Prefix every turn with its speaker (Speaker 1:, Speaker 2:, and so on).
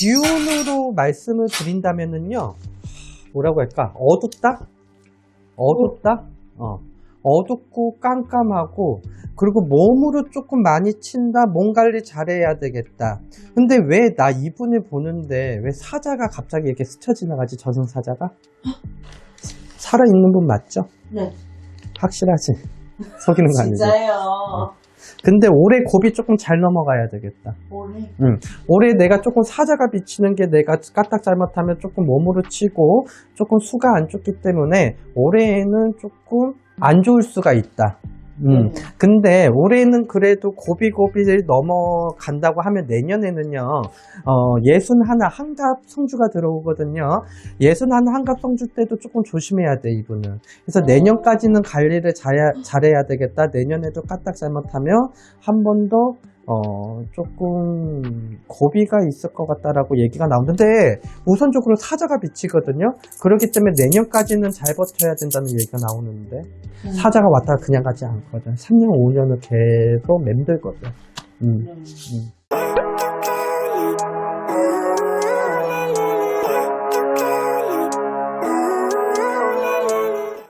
Speaker 1: 기운으로 말씀을 드린다면은요, 뭐라고 할까? 어둡다? 어둡다? 어. 어둡고 깜깜하고, 그리고 몸으로 조금 많이 친다? 몸 관리 잘해야 되겠다. 근데 왜 나 이분을 보는데 왜 사자가 갑자기 이렇게 스쳐 지나가지? 저승 사자가? 살아있는 분 맞죠?
Speaker 2: 네.
Speaker 1: 확실하지? 속이는 거 아니지?
Speaker 2: 진짜요.
Speaker 1: 근데 올해 고비 조금 잘 넘어가야 되겠다.
Speaker 2: 올해.
Speaker 1: 올해 내가 조금 사자가 비치는 게 내가 까딱 잘못하면 조금 몸으로 치고 조금 수가 안 좋기 때문에 올해에는 조금 안 좋을 수가 있다. 음.
Speaker 2: 네.
Speaker 1: 근데 올해는 그래도 고비고비를 넘어간다고 하면 내년에는요, 어, 예순 하나 한갑 성주가 들어오거든요. 예순 하나 한갑 성주 때도 조금 조심해야 돼, 이분은. 그래서
Speaker 2: 어.
Speaker 1: 내년까지는 관리를 잘해야, 잘해야 되겠다. 내년에도 까딱 잘못하면 한 번 더, 어, 조금 고비가 있을 것 같다라고 얘기가 나오는데, 우선적으로 사자가 비치거든요. 그렇기 때문에 내년까지는 잘 버텨야 된다는 얘기가 나오는데,
Speaker 2: 음.
Speaker 1: 사자가 왔다가 그냥 가지 않거든. 3년, 5년을 계속 맴들거든. 음,
Speaker 2: 음.
Speaker 1: 음.